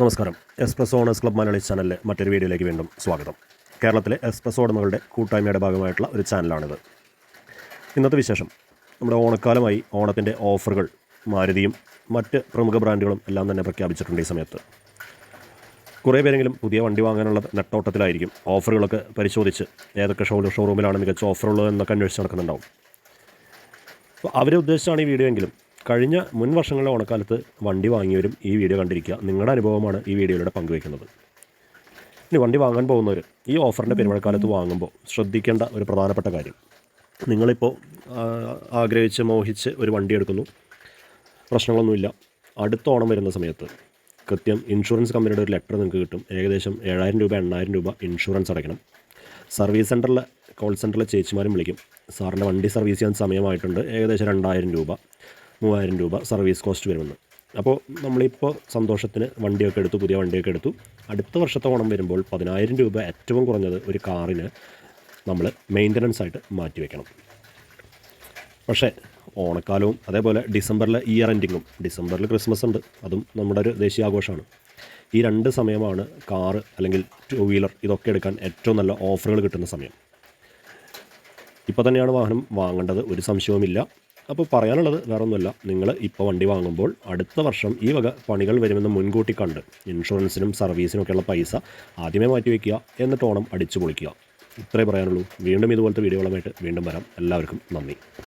നമസ്കാരം. Express owners club Malayali ചാനലിലെ മറ്റൊരു വീഡിയോയിലേക്ക് വീണ്ടും സ്വാഗതം. കേരളത്തിലെ എക്സ്പ്രസ് ഉടമകളുടെ കൂട്ടായ്മയുടെ ഭാഗമായിട്ടുള്ള ഒരു ചാനലാണിത്. ഇന്നത്തെ വിശേഷം. നമ്മുടെ ഓണക്കാലമായി ഓണത്തിന്റെ ഓഫറുകൾ മാരുതിയും മറ്റ് പ്രമുഖ ബ്രാൻഡുകളും എല്ലാം തന്നെ പ്രഖ്യാപിച്ചിട്ടുണ്ട് ഈ സമയത്ത്. കുറേ പേരെങ്കിലും പുതിയ വണ്ടി വാങ്ങാനുള്ള നെട്ടോട്ടത്തിലായിരിക്കും ഓഫറുകളൊക്കെ പരിശോധിച്ച് ഏതൊക്കെ ഷോ ഷോറൂമിലാണ് മികച്ച ഓഫറുള്ളത് എന്നൊക്കെ അന്വേഷിച്ച് നടക്കുന്നുണ്ടാവും. അപ്പോൾ അവരെ ഉദ്ദേശിച്ചാണ് ഈ വീഡിയോ എങ്കിലും കഴിഞ്ഞ മുൻ വർഷങ്ങളിലെ ഓണക്കാലത്ത് വണ്ടി വാങ്ങിയവരും ഈ വീഡിയോ കണ്ടിരിക്കുക. നിങ്ങളുടെ അനുഭവമാണ് ഈ വീഡിയോയിലൂടെ പങ്കുവയ്ക്കുന്നത്. ഇനി വണ്ടി വാങ്ങാൻ പോകുന്നവർ ഈ ഓഫറിന്റെ പെരുമഴക്കാലത്ത് വാങ്ങുമ്പോൾ ശ്രദ്ധിക്കേണ്ട ഒരു പ്രധാനപ്പെട്ട കാര്യം. നിങ്ങളിപ്പോൾ ആഗ്രഹിച്ച് മോഹിച്ച് ഒരു വണ്ടി എടുക്കുന്നു. പ്രശ്നങ്ങളൊന്നുമില്ല. അടുത്ത ഓണം വരുന്ന സമയത്ത് കൃത്യം ഇൻഷുറൻസ് കമ്പനിയുടെ ഒരു ലെറ്റർ നിങ്ങൾക്ക് കിട്ടും. ഏകദേശം ഏഴായിരം രൂപ എണ്ണായിരം രൂപ ഇൻഷുറൻസ് അടയ്ക്കണം. സർവീസ് സെന്ററിലെ കോൾ സെന്ററിലെ ചേച്ചിമാരും വിളിക്കും. സാറിന്റെ വണ്ടി സർവീസ് ചെയ്യാൻ സമയമായിട്ടുണ്ട്. ഏകദേശം രണ്ടായിരം രൂപ. മൂവായിരം രൂപ സർവീസ് കോസ്റ്റ് വരുമെന്ന്. അപ്പോൾ നമ്മളിപ്പോൾ സന്തോഷത്തിന് വണ്ടിയൊക്കെ എടുത്തു പുതിയ വണ്ടിയൊക്കെ എടുത്തു. അടുത്ത വർഷത്തെ ഓണം വരുമ്പോൾ പതിനായിരം രൂപ ഏറ്റവും കുറഞ്ഞത് ഒരു കാറിന് നമ്മൾ മെയിന്റനൻസ് ആയിട്ട് മാറ്റി വെക്കണം. പക്ഷേ ഓണക്കാലവും അതേപോലെ ഡിസംബറിലെ ഇയർ എൻഡിങ്ങും ഡിസംബറിൽ ക്രിസ്മസ് ഉണ്ട് അതും നമ്മുടെ ഒരു ദേശീയ ആഘോഷമാണ്. ഈ രണ്ട് സമയമാണ് കാറ് അല്ലെങ്കിൽ ടു വീലർ ഇതൊക്കെ എടുക്കാൻ ഏറ്റവും നല്ല ഓഫറുകൾ കിട്ടുന്ന സമയം. ഇപ്പോൾ തന്നെയാണ് വാഹനം വാങ്ങേണ്ടത് ഒരു സംശയവുമില്ല. അപ്പോൾ പറയാനുള്ളത് വേറൊന്നുമല്ല. നിങ്ങൾ ഇപ്പോൾ വണ്ടി വാങ്ങുമ്പോൾ അടുത്ത വർഷം ഈ വക പണികൾ വരുമെന്ന് മുൻകൂട്ടി കണ്ട് ഇൻഷുറൻസിനും സർവീസിനും ഒക്കെയുള്ള പൈസ ആദ്യമേ മാറ്റി വയ്ക്കുക എന്നിട്ട് ഓണം അടിച്ചു പൊളിക്കുക. ഇത്രേ പറയാനുള്ളൂ. വീണ്ടും ഇതുപോലത്തെ വീഡിയോകളുമായിട്ട് വീണ്ടും വരാം. എല്ലാവർക്കും നന്ദി.